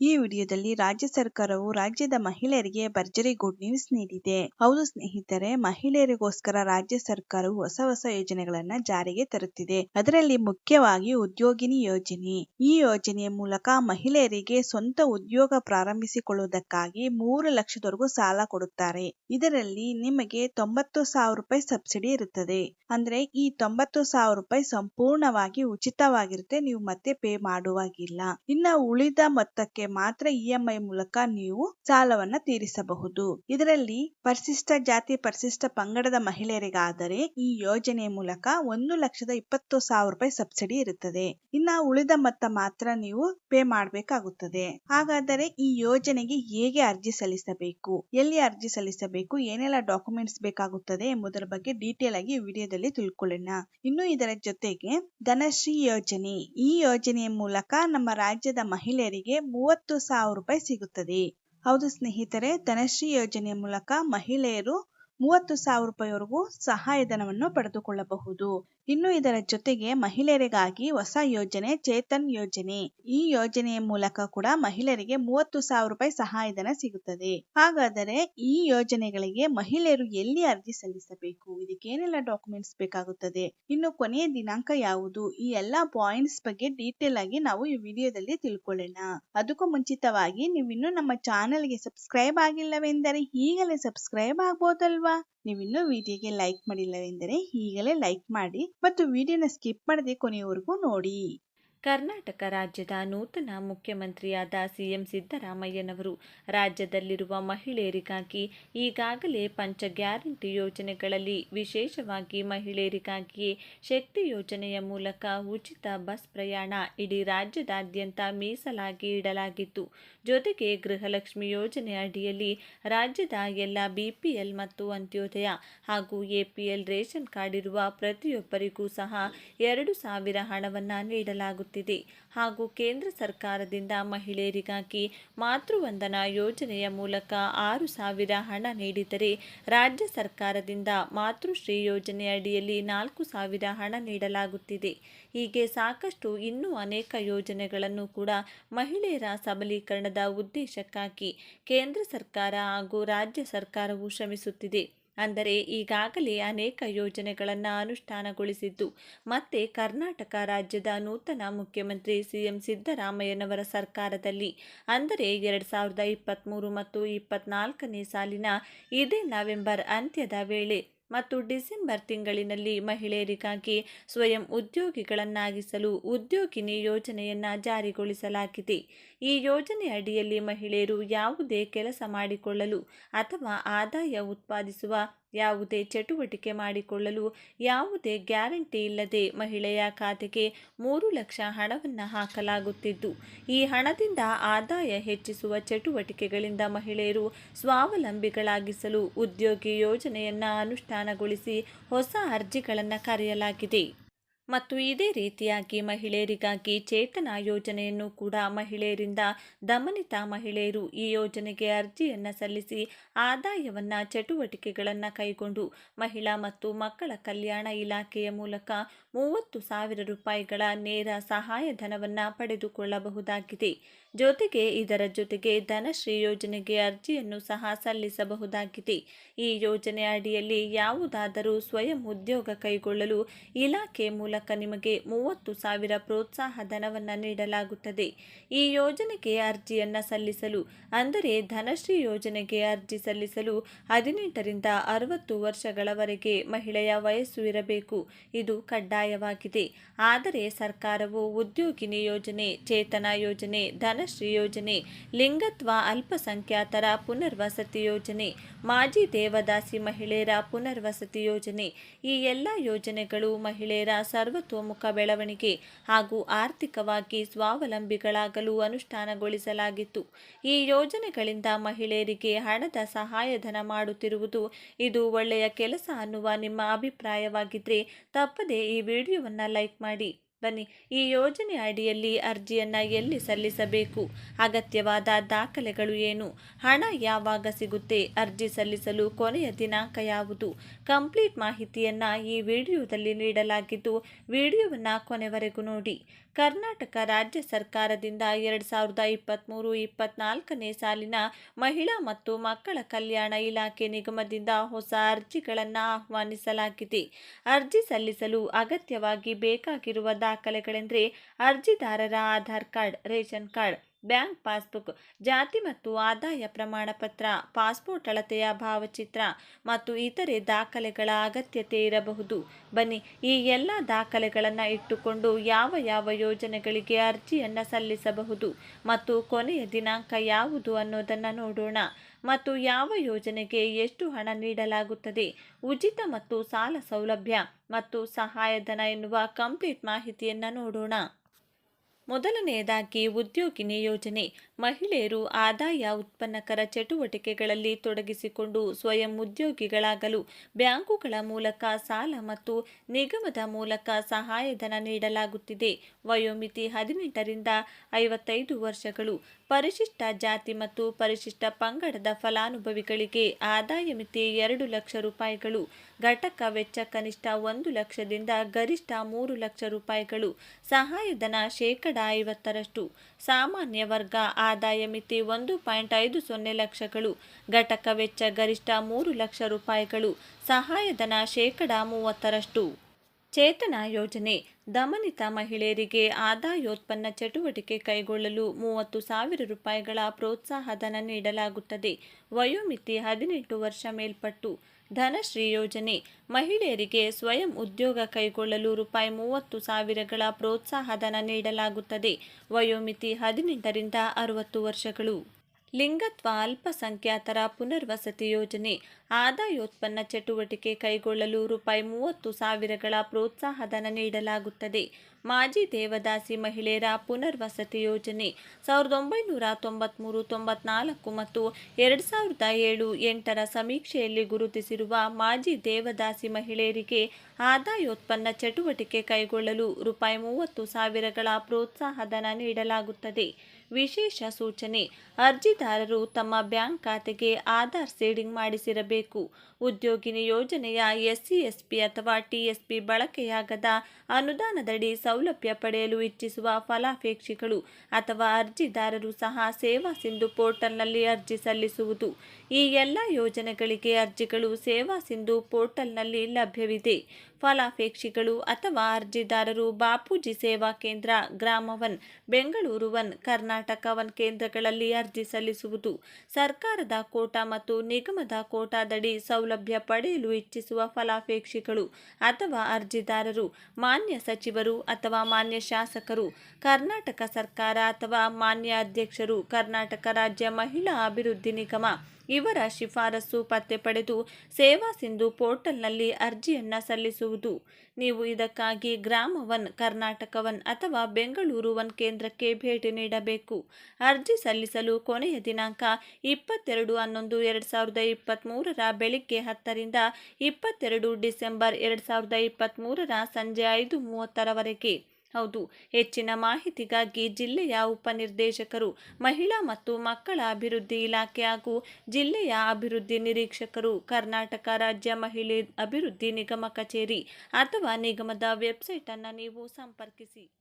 ಈ ವಿಡಿಯೋದಲ್ಲಿ ರಾಜ್ಯ ಸರ್ಕಾರವು ರಾಜ್ಯದ ಮಹಿಳೆಯರಿಗೆ ಭರ್ಜರಿ ಗುಡ್ ನ್ಯೂಸ್ ನೀಡಿದೆ. ಹೌದು ಸ್ನೇಹಿತರೆ, ಮಹಿಳೆಯರಿಗೋಸ್ಕರ ರಾಜ್ಯ ಸರ್ಕಾರವು ಹೊಸ ಹೊಸ ಯೋಜನೆಗಳನ್ನ ಜಾರಿಗೆ ತರುತ್ತಿದೆ. ಅದರಲ್ಲಿ ಮುಖ್ಯವಾಗಿ ಉದ್ಯೋಗಿನಿ ಯೋಜನೆ. ಈ ಯೋಜನೆಯ ಮೂಲಕ ಮಹಿಳೆಯರಿಗೆ ಸ್ವಂತ ಉದ್ಯೋಗ ಪ್ರಾರಂಭಿಸಿಕೊಳ್ಳುವುದಕ್ಕಾಗಿ ಮೂರು ಲಕ್ಷದವರೆಗೂ ಸಾಲ ಕೊಡುತ್ತಾರೆ. ಇದರಲ್ಲಿ ನಿಮಗೆ ತೊಂಬತ್ತು ಸಾವಿರ ರೂಪಾಯಿ ಸಬ್ಸಿಡಿ ಇರುತ್ತದೆ. ಅಂದ್ರೆ ಈ ತೊಂಬತ್ತು ಸಾವಿರ ರೂಪಾಯಿ ಸಂಪೂರ್ಣವಾಗಿ ಉಚಿತವಾಗಿರುತ್ತೆ. ನೀವು ಮತ್ತೆ ಪೇ ಮಾಡುವಾಗಿಲ್ಲ. ಇನ್ನ ಉಳಿದ ಮೊತ್ತಕ್ಕೆ ಮಾತ್ರ ಇಎಂಐ ಐ ಮೂಲಕ ನೀವು ಸಾಲವನ್ನ ತೀರಿಸಬಹುದು. ಇದರಲ್ಲಿ ಪರಿಶಿಷ್ಟ ಜಾತಿ, ಪರಿಶಿಷ್ಟ ಪಂಗಡದ ಮಹಿಳೆಯರಿಗಾದರೆ ಈ ಯೋಜನೆ ಮೂಲಕ ಒಂದು ಲಕ್ಷದ ಇಪ್ಪತ್ತು ಸಾವಿರ ರೂಪಾಯಿ ಸಬ್ಸಿಡಿ ಇರುತ್ತದೆ. ಇನ್ನ ಉಳಿದ ಮೊತ್ತ ಮಾತ್ರ ನೀವು ಪೇ ಮಾಡಬೇಕಾಗುತ್ತದೆ. ಹಾಗಾದರೆ ಈ ಯೋಜನೆಗೆ ಹೇಗೆ ಅರ್ಜಿ ಸಲ್ಲಿಸಬೇಕು? ಎಲ್ಲಿ ಅರ್ಜಿ ಸಲ್ಲಿಸಬೇಕು? ಏನೆಲ್ಲ ಡಾಕ್ಯುಮೆಂಟ್ಸ್ ಬೇಕಾಗುತ್ತದೆ ಎಂಬುದರ ಬಗ್ಗೆ ಡೀಟೇಲ್ ಆಗಿ ವಿಡಿಯೋದಲ್ಲಿ ತಿಳ್ಕೊಳ್ಳೋಣ. ಇನ್ನು ಇದರ ಜೊತೆಗೆ ಧನಶ್ರೀ ಯೋಜನೆ. ಈ ಯೋಜನೆಯ ಮೂಲಕ ನಮ್ಮ ರಾಜ್ಯದ ಮಹಿಳೆಯರಿಗೆ ಮೂವತ್ತು ಸಾವಿರ ರೂಪಾಯಿ ಸಿಗುತ್ತದೆ. ಹೌದು ಸ್ನೇಹಿತರೆ ಧನಶ್ರೀ ಯೋಜನೆಯ ಮೂಲಕ ಮಹಿಳೆಯರು ಮೂವತ್ತು ಸಾವಿರ ರೂಪಾಯಿವರೆಗೂ ಸಹಾಯಧನವನ್ನು ಪಡೆದುಕೊಳ್ಳಬಹುದು. ಇನ್ನು ಇದರ ಜೊತೆಗೆ ಮಹಿಳೆಯರಿಗಾಗಿ ಹೊಸ ಯೋಜನೆ, ಚೇತನ್ ಯೋಜನೆ. ಈ ಯೋಜನೆಯ ಮೂಲಕ ಕೂಡ ಮಹಿಳೆಯರಿಗೆ ಮೂವತ್ತು ಸಾವಿರ ರೂಪಾಯಿ ಸಹಾಯಧನ ಸಿಗುತ್ತದೆ. ಹಾಗಾದರೆ ಈ ಯೋಜನೆಗಳಿಗೆ ಮಹಿಳೆಯರು ಎಲ್ಲಿ ಅರ್ಜಿ ಸಲ್ಲಿಸಬೇಕು? ಇದಕ್ಕೆ ಏನೆಲ್ಲ ಡಾಕ್ಯುಮೆಂಟ್ಸ್ ಬೇಕಾಗುತ್ತದೆ? ಇನ್ನು ಕೊನೆಯ ದಿನಾಂಕ ಯಾವುದು? ಈ ಎಲ್ಲಾ ಪಾಯಿಂಟ್ಸ್ ಬಗ್ಗೆ ಡೀಟೇಲ್ ಆಗಿ ನಾವು ಈ ವಿಡಿಯೋದಲ್ಲಿ ತಿಳ್ಕೊಳ್ಳೋಣ. ಅದಕ್ಕೂ ಮುಂಚಿತವಾಗಿ ನೀವು ಇನ್ನು ನಮ್ಮ ಚಾನೆಲ್ಗೆ ಸಬ್ಸ್ಕ್ರೈಬ್ ಆಗಿಲ್ಲವೆಂದರೆ ಈಗಲೇ ಸಬ್ಸ್ಕ್ರೈಬ್ ಆಗ್ಬೋದಲ್ವಾ? ನೀವಿನ್ನೂ ವಿಡಿಯೋಗೆ ಲೈಕ್ ಮಾಡಿಲ್ಲವೆಂದರೆ ಈಗಲೇ ಲೈಕ್ ಮಾಡಿ ಮತ್ತು ವಿಡಿಯೋನ ಸ್ಕಿಪ್ ಮಾಡದೆ ಕೊನೆಯವರೆಗೂ ನೋಡಿ. ಕರ್ನಾಟಕ ರಾಜ್ಯದ ನೂತನ ಮುಖ್ಯಮಂತ್ರಿಯಾದ ಸಿಎಂ ಸಿದ್ದರಾಮಯ್ಯನವರು ರಾಜ್ಯದಲ್ಲಿರುವ ಮಹಿಳೆಯರಿಗಾಗಿ ಈಗಾಗಲೇ ಪಂಚ ಗ್ಯಾರಂಟಿ ಯೋಜನೆಗಳಲ್ಲಿ ವಿಶೇಷವಾಗಿ ಮಹಿಳೆಯರಿಗಾಗಿಯೇ ಶಕ್ತಿ ಯೋಜನೆಯ ಮೂಲಕ ಉಚಿತ ಬಸ್ ಪ್ರಯಾಣ ಇಡೀ ರಾಜ್ಯದಾದ್ಯಂತ ಮೀಸಲಾಗಿ ಇಡಲಾಗಿತ್ತು. ಜೊತೆಗೆ ಗೃಹಲಕ್ಷ್ಮಿ ಯೋಜನೆ ಅಡಿಯಲ್ಲಿ ರಾಜ್ಯದ ಎಲ್ಲ ಬಿಪಿಎಲ್ ಮತ್ತು ಅಂತ್ಯೋದಯ ಹಾಗೂ ಎಪಿಎಲ್ ರೇಷನ್ ಕಾರ್ಡ್ ಇರುವ ಪ್ರತಿಯೊಬ್ಬರಿಗೂ ಸಹ ಎರಡು ಸಾವಿರ ಹಣವನ್ನು ನೀಡಲಾಗುತ್ತಿದೆ. ಹಾಗೂ ಕೇಂದ್ರ ಸರ್ಕಾರದಿಂದ ಮಹಿಳೆಯರಿಗಾಗಿ ಮಾತೃವಂದನಾ ಯೋಜನೆಯ ಮೂಲಕ ಆರು ಸಾವಿರ ಹಣ ನೀಡಿದರೆ ರಾಜ್ಯ ಸರ್ಕಾರದಿಂದ ಮಾತೃಶ್ರೀ ಯೋಜನೆ ಅಡಿಯಲ್ಲಿ ನಾಲ್ಕು ಸಾವಿರ ಹಣ ನೀಡಲಾಗುತ್ತಿದೆ. ಹೀಗೆ ಸಾಕಷ್ಟು ಇನ್ನೂ ಅನೇಕ ಯೋಜನೆಗಳನ್ನು ಕೂಡ ಮಹಿಳೆಯರ ಸಬಲೀಕರಣದ ಉದ್ದೇಶಕ್ಕಾಗಿ ಕೇಂದ್ರ ಸರ್ಕಾರ ಹಾಗೂ ರಾಜ್ಯ ಸರ್ಕಾರವು ಶ್ರಮಿಸುತ್ತಿದೆ. ಅಂದರೆ ಈಗಾಗಲೇ ಅನೇಕ ಯೋಜನೆಗಳನ್ನು ಅನುಷ್ಠಾನಗೊಳಿಸಿದ್ದು. ಮತ್ತೆ ಕರ್ನಾಟಕ ರಾಜ್ಯದ ನೂತನ ಮುಖ್ಯಮಂತ್ರಿ ಸಿಎಂ ಸಿದ್ದರಾಮಯ್ಯನವರ ಸರ್ಕಾರದಲ್ಲಿ ಅಂದರೆ ಎರಡು ಸಾವಿರದ ಇಪ್ಪತ್ತ್ಮೂರು ಮತ್ತು ಇಪ್ಪತ್ನಾಲ್ಕನೇ ಸಾಲಿನ ಇದೇ ನವೆಂಬರ್ ಅಂತ್ಯದ ವೇಳೆ ಮತ್ತು ಡಿಸೆಂಬರ್ ತಿಂಗಳಿನಲ್ಲಿ ಮಹಿಳೆಯರಿಗಾಗಿ ಸ್ವಯಂ ಉದ್ಯೋಗಿಗಳನ್ನಾಗಿಸಲು ಉದ್ಯೋಗಿನಿ ಯೋಜನೆಯನ್ನು ಜಾರಿಗೊಳಿಸಲಾಗಿದೆ. ಈ ಯೋಜನೆ ಅಡಿಯಲ್ಲಿ ಮಹಿಳೆಯರು ಯಾವುದೇ ಕೆಲಸ ಮಾಡಿಕೊಳ್ಳಲು ಅಥವಾ ಆದಾಯ ಉತ್ಪಾದಿಸುವ ಯಾವುದೇ ಚಟುವಟಿಕೆ ಮಾಡಿಕೊಳ್ಳಲು ಯಾವುದೇ ಗ್ಯಾರಂಟಿ ಇಲ್ಲದೆ ಮಹಿಳೆಯ ಖಾತೆಗೆ ಮೂರು ಲಕ್ಷ ಹಣವನ್ನು ಹಾಕಲಾಗುತ್ತಿದ್ದು, ಈ ಹಣದಿಂದ ಆದಾಯ ಹೆಚ್ಚಿಸುವ ಚಟುವಟಿಕೆಗಳಿಂದ ಮಹಿಳೆಯರು ಸ್ವಾವಲಂಬಿಗಳಾಗಿಸಲು ಉದ್ಯೋಗಿ ಯೋಜನೆಯನ್ನು ಅನುಷ್ಠಾನಗೊಳಿಸಿ ಹೊಸ ಅರ್ಜಿಗಳನ್ನು ಕರೆಯಲಾಗಿದೆ. ಮತ್ತು ಇದೇ ರೀತಿಯಾಗಿ ಮಹಿಳೆಯರಿಗಾಗಿ ಚೇತನ ಯೋಜನೆಯನ್ನು ಕೂಡ ಮಹಿಳೆಯರಿಂದ ದಮನಿತ ಮಹಿಳೆಯರು ಈ ಯೋಜನೆಗೆ ಅರ್ಜಿಯನ್ನು ಸಲ್ಲಿಸಿ ಆದಾಯವನ್ನು ಚಟುವಟಿಕೆಗಳನ್ನು ಕೈಗೊಂಡು ಮಹಿಳಾ ಮತ್ತು ಮಕ್ಕಳ ಕಲ್ಯಾಣ ಇಲಾಖೆಯ ಮೂಲಕ ಮೂವತ್ತು ಸಾವಿರ ರೂಪಾಯಿಗಳ ನೇರ ಸಹಾಯಧನವನ್ನು ಪಡೆದುಕೊಳ್ಳಬಹುದಾಗಿದೆ. ಜೊತೆಗೆ ಇದರ ಜೊತೆಗೆ ಧನಶ್ರೀ ಯೋಜನೆಗೆ ಅರ್ಜಿಯನ್ನು ಸಹ ಸಲ್ಲಿಸಬಹುದಾಗಿದೆ. ಈ ಯೋಜನೆ ಅಡಿಯಲ್ಲಿ ಯಾವುದಾದರೂ ಸ್ವಯಂ ಉದ್ಯೋಗ ಕೈಗೊಳ್ಳಲು ಇಲಾಖೆ ಮೂಲಕ ನಿಮಗೆ ಮೂವತ್ತು ಸಾವಿರ ಪ್ರೋತ್ಸಾಹ ಧನವನ್ನು ನೀಡಲಾಗುತ್ತದೆ. ಈ ಯೋಜನೆಗೆ ಅರ್ಜಿಯನ್ನು ಸಲ್ಲಿಸಲು, ಅಂದರೆ ಧನಶ್ರೀ ಯೋಜನೆಗೆ ಅರ್ಜಿ ಸಲ್ಲಿಸಲು ಹದಿನೆಂಟರಿಂದ ಅರವತ್ತು ವರ್ಷಗಳವರೆಗೆ ಮಹಿಳೆಯ ವಯಸ್ಸು ಇರಬೇಕು. ಇದು ಕಡ್ಡಾಯವಾಗಿದೆ. ಆದರೆ ಸರ್ಕಾರವು ಉದ್ಯೋಗಿನಿ ಯೋಜನೆ, ಚೇತನ ಯೋಜನೆ ಧನಶ್ರೀ ಯೋಜನೆ, ಲಿಂಗತ್ವ ಅಲ್ಪಸಂಖ್ಯಾತರ ಪುನರ್ವಸತಿ ಯೋಜನೆ, ಮಾಜಿ ದೇವದಾಸಿ ಮಹಿಳೆಯರ ಪುನರ್ವಸತಿ ಯೋಜನೆ, ಈ ಎಲ್ಲ ಯೋಜನೆಗಳು ಮಹಿಳೆಯರ ಸರ್ವತೋಮುಖ ಬೆಳವಣಿಗೆ ಹಾಗೂ ಆರ್ಥಿಕವಾಗಿ ಸ್ವಾವಲಂಬಿಗಳಾಗಲು ಅನುಷ್ಠಾನಗೊಳಿಸಲಾಗಿತ್ತು. ಈ ಯೋಜನೆಗಳಿಂದ ಮಹಿಳೆಯರಿಗೆ ಹಣದ ಸಹಾಯಧನ ಮಾಡುತ್ತಿರುವುದು ಇದು ಒಳ್ಳೆಯ ಕೆಲಸ ಅನ್ನುವ ನಿಮ್ಮ ಅಭಿಪ್ರಾಯವಾಗಿದ್ದರೆ ತಪ್ಪದೇ ಈ ವಿಡಿಯೋವನ್ನು ಲೈಕ್ ಮಾಡಿ. ಬನ್ನಿ, ಈ ಯೋಜನೆ ಅಡಿಯಲ್ಲಿ ಅರ್ಜಿಯನ್ನು ಎಲ್ಲಿ ಸಲ್ಲಿಸಬೇಕು? ಅಗತ್ಯವಾದ ದಾಖಲೆಗಳು ಏನು? ಹಣ ಯಾವಾಗ ಸಿಗುತ್ತೆ? ಅರ್ಜಿ ಸಲ್ಲಿಸಲು ಕೊನೆಯ ದಿನಾಂಕ ಯಾವುದು? ಕಂಪ್ಲೀಟ್ ಮಾಹಿತಿಯನ್ನು ಈ ವಿಡಿಯೋದಲ್ಲಿ ನೀಡಲಾಗಿದ್ದು, ವಿಡಿಯೋವನ್ನು ಕೊನೆವರೆಗೂ ನೋಡಿ. ಕರ್ನಾಟಕ ರಾಜ್ಯ ಸರ್ಕಾರದಿಂದ ಎರಡು ಸಾವಿರದ ಇಪ್ಪತ್ತ್ಮೂರು ಇಪ್ಪತ್ನಾಲ್ಕನೇ ಸಾಲಿನ ಮಹಿಳಾ ಮತ್ತು ಮಕ್ಕಳ ಕಲ್ಯಾಣ ಇಲಾಖೆ ನಿಗಮದಿಂದ ಹೊಸ ಅರ್ಜಿಗಳನ್ನು ಆಹ್ವಾನಿಸಲಾಗಿದೆ. ಅರ್ಜಿ ಸಲ್ಲಿಸಲು ಅಗತ್ಯವಾಗಿ ಬೇಕಾಗಿರುವ ದಾಖಲೆಗಳೆಂದರೆ ಅರ್ಜಿದಾರರ Aadhaar card ration card bank passbook, ಜಾತಿ ಮತ್ತು ಆದಾಯ ಪ್ರಮಾಣ ಪತ್ರ ಪಾಸ್ಪೋರ್ಟ್ ಅಳತೆಯ ಭಾವಚಿತ್ರ ಮತ್ತು ಇತರೆ ದಾಖಲೆಗಳ ಅಗತ್ಯತೆ ಇರಬಹುದು. ಬನ್ನಿ, ಈ ಎಲ್ಲ ದಾಖಲೆಗಳನ್ನು ಇಟ್ಟುಕೊಂಡು ಯಾವ ಯಾವ ಯೋಜನೆಗಳಿಗೆ ಅರ್ಜಿಯನ್ನು ಸಲ್ಲಿಸಬಹುದು ಮತ್ತು ಕೊನೆಯ ದಿನಾಂಕ ಯಾವುದು ಅನ್ನೋದನ್ನು ನೋಡೋಣ. ಮತ್ತು ಯಾವ ಯೋಜನೆಗೆ ಎಷ್ಟು ಹಣ ನೀಡಲಾಗುತ್ತದೆ, ಉಚಿತ ಮತ್ತು ಸಾಲ ಸೌಲಭ್ಯ ಮತ್ತು ಸಹಾಯಧನ ಎನ್ನುವ ಕಂಪ್ಲೀಟ್ ಮಾಹಿತಿಯನ್ನು ನೋಡೋಣ. ಮೊದಲನೆಯದಾಗಿ ಉದ್ಯೋಗಿನಿ ಯೋಜನೆ ಮಹಿಳೆಯರು ಆದಾಯ ಉತ್ಪನ್ನಕರ ಚಟುವಟಿಕೆಗಳಲ್ಲಿ ತೊಡಗಿಸಿಕೊಂಡು ಸ್ವಯಂ ಉದ್ಯೋಗಿಗಳಾಗಲು ಬ್ಯಾಂಕುಗಳ ಮೂಲಕ ಸಾಲ ಮತ್ತು ನಿಗಮದ ಮೂಲಕ ಸಹಾಯಧನ ನೀಡಲಾಗುತ್ತಿದೆ. ವಯೋಮಿತಿ ಹದಿನೆಂಟರಿಂದ ಐವತ್ತೈದು ವರ್ಷಗಳು. ಪರಿಶಿಷ್ಟ ಜಾತಿ ಮತ್ತು ಪರಿಶಿಷ್ಟ ಪಂಗಡದ ಫಲಾನುಭವಿಗಳಿಗೆ ಆದಾಯ ಮಿತಿ ಎರಡು ಲಕ್ಷ ರೂಪಾಯಿಗಳು. ಘಟಕ ವೆಚ್ಚ ಕನಿಷ್ಠ ಒಂದು ಲಕ್ಷದಿಂದ ಗರಿಷ್ಠ ಮೂರು ಲಕ್ಷ ರೂಪಾಯಿಗಳು. ಸಹಾಯಧನ ಶೇಕಡ ಐವತ್ತರಷ್ಟು. ಸಾಮಾನ್ಯ ವರ್ಗ ಆದಾಯ ಮಿತಿ ಒಂದು ಪಾಯಿಂಟ್ ಐದು ಸೊನ್ನೆ ಲಕ್ಷಗಳು. ಘಟಕ ವೆಚ್ಚ ಗರಿಷ್ಠ ಮೂರು ಲಕ್ಷ ರೂಪಾಯಿಗಳು. ಸಹಾಯಧನ ಶೇಕಡ ಮೂವತ್ತರಷ್ಟು. ಚೇತನ ಯೋಜನೆ ದಮನಿತ ಮಹಿಳೆಯರಿಗೆ ಆದಾಯೋತ್ಪನ್ನ ಚಟುವಟಿಕೆ ಕೈಗೊಳ್ಳಲು ಮೂವತ್ತು ಸಾವಿರ ರೂಪಾಯಿಗಳ ಪ್ರೋತ್ಸಾಹಧನ ನೀಡಲಾಗುತ್ತದೆ. ವಯೋಮಿತಿ ಹದಿನೆಂಟು ವರ್ಷ ಮೇಲ್ಪಟ್ಟು ಧನಶ್ರೀ ಯೋಜನೆ ಮಹಿಳೆಯರಿಗೆ ಸ್ವಯಂ ಉದ್ಯೋಗ ಕೈಗೊಳ್ಳಲು ರೂಪಾಯಿ ಮೂವತ್ತು ಸಾವಿರಗಳ ಪ್ರೋತ್ಸಾಹಧನ ನೀಡಲಾಗುತ್ತದೆ. ವಯೋಮಿತಿ ಹದಿನೆಂಟರಿಂದ ಅರುವತ್ತು ವರ್ಷಗಳು. ಲಿಂಗತ್ವ ಅಲ್ಪಸಂಖ್ಯಾತರ ಪುನರ್ವಸತಿ ಯೋಜನೆ. ಆದಾಯೋತ್ಪನ್ನ ಚಟುವಟಿಕೆ ಕೈಗೊಳ್ಳಲು ರೂಪಾಯಿ ಮೂವತ್ತು ಸಾವಿರಗಳ ಪ್ರೋತ್ಸಾಹಧನ ನೀಡಲಾಗುತ್ತದೆ. ಮಾಜಿ ದೇವದಾಸಿ ಮಹಿಳೆಯರ ಪುನರ್ವಸತಿ ಯೋಜನೆ. ಸಾವಿರದ ಒಂಬೈನೂರ ತೊಂಬತ್ತ್ಮೂರು ತೊಂಬತ್ನಾಲ್ಕು ಮತ್ತು ಎರಡು ಸಾವಿರದ ಏಳು, ಎಂಟರ ಸಮೀಕ್ಷೆಯಲ್ಲಿ ಗುರುತಿಸಿರುವ ಮಾಜಿ ದೇವದಾಸಿ ಮಹಿಳೆಯರಿಗೆ ಆದಾಯೋತ್ಪನ್ನ ಚಟುವಟಿಕೆ ಕೈಗೊಳ್ಳಲು ರೂಪಾಯಿ ಮೂವತ್ತು ಸಾವಿರಗಳ ಪ್ರೋತ್ಸಾಹಧನ ನೀಡಲಾಗುತ್ತದೆ. ವಿಶೇಷ ಸೂಚನೆ. ಅರ್ಜಿದಾರರು ತಮ್ಮ ಬ್ಯಾಂಕ್ ಖಾತೆಗೆ ಆಧಾರ್ ಸೇಡಿಂಗ್ ಮಾಡಿಸಿರಬೇಕು. ಉದ್ಯೋಗಿನಿ ಯೋಜನೆಯ ಎಸ್ಸಿ, ಎಸ್ಪಿ ಅಥವಾ ಟಿಎಸ್ಪಿ ಬಳಕೆಯಾಗದ ಅನುದಾನದಡಿ ಸೌಲಭ್ಯ ಪಡೆಯಲು ಇಚ್ಛಿಸುವ ಫಲಾಪೇಕ್ಷಿಗಳು ಅಥವಾ ಅರ್ಜಿದಾರರು ಸಹ ಸೇವಾ ಸಿಂಧು ಪೋರ್ಟಲ್ನಲ್ಲಿ ಅರ್ಜಿ ಸಲ್ಲಿಸುವುದು. ಈ ಎಲ್ಲ ಯೋಜನೆಗಳಿಗೆ ಅರ್ಜಿಗಳು ಸೇವಾ ಸಿಂಧು ಪೋರ್ಟಲ್ನಲ್ಲಿ ಲಭ್ಯವಿದೆ. ಫಲಾಪೇಕ್ಷಿಗಳು ಅಥವಾ ಅರ್ಜಿದಾರರು Bapuji Seva Kendra, Grama one, Bengaluru one, Karnataka one ಕೇಂದ್ರಗಳಲ್ಲಿ ಅರ್ಜಿ ಸಲ್ಲಿಸುವುದು. ಸರ್ಕಾರದ ಕೋಟಾ ಮತ್ತು ನಿಗಮದ ಕೋಟಾದಡಿ ಸೌಲಭ್ಯ ಪಡೆಯಲು ಇಚ್ಛಿಸುವ ಫಲಾಪೇಕ್ಷಿಗಳು ಅಥವಾ ಅರ್ಜಿದಾರರು, ಮಾನ್ಯ ಸಚಿವರು ಅಥವಾ ಮಾನ್ಯ ಶಾಸಕರು, ಕರ್ನಾಟಕ ಸರ್ಕಾರ ಅಥವಾ ಮಾನ್ಯ ಅಧ್ಯಕ್ಷರು, ಕರ್ನಾಟಕ ರಾಜ್ಯ ಮಹಿಳಾ ಅಭಿವೃದ್ಧಿ ನಿಗಮ ಇವರ ಶಿಫಾರಸು ಪತ್ತೆ ಪಡೆದು ಸೇವಾ ಸಿಂಧು ಪೋರ್ಟಲ್ನಲ್ಲಿ ಅರ್ಜಿಯನ್ನು ಸಲ್ಲಿಸುವುದು. ನೀವು ಇದಕ್ಕಾಗಿ ಗ್ರಾಮ ಒನ್, ಕರ್ನಾಟಕ ಒನ್ ಅಥವಾ ಬೆಂಗಳೂರು ಒನ್ ಕೇಂದ್ರಕ್ಕೆ ಭೇಟಿ ನೀಡಬೇಕು. ಅರ್ಜಿ ಸಲ್ಲಿಸಲು ಕೊನೆಯ ದಿನಾಂಕ ಇಪ್ಪತ್ತೆರಡು ಹನ್ನೊಂದು, ಎರಡು ಸಾವಿರದ ಇಪ್ಪತ್ತ್ಮೂರರ ಬೆಳಿಗ್ಗೆ ಹತ್ತರಿಂದ ಇಪ್ಪತ್ತೆರಡು ಡಿಸೆಂಬರ್, ಎರಡು ಸಾವಿರದ ಇಪ್ಪತ್ತ್ಮೂರರ ಸಂಜೆ ಐದು ಮೂವತ್ತರವರೆಗೆ. ಹೌದು. ಹೆಚ್ಚಿನ ಮಾಹಿತಿಗಾಗಿ ಜಿಲ್ಲೆಯ ಉಪನಿರ್ದೇಶಕರು, ಮಹಿಳಾ ಮತ್ತು ಮಕ್ಕಳ ಅಭಿವೃದ್ಧಿ ಇಲಾಖೆ ಹಾಗೂ ಜಿಲ್ಲೆಯ ಅಭಿವೃದ್ಧಿ ನಿರೀಕ್ಷಕರು, ಕರ್ನಾಟಕ ರಾಜ್ಯ ಮಹಿಳೆ ಅಭಿವೃದ್ಧಿ ನಿಗಮ ಕಚೇರಿ ಅಥವಾ ನಿಗಮದ ವೆಬ್ಸೈಟನ್ನು ನೀವು ಸಂಪರ್ಕಿಸಿ.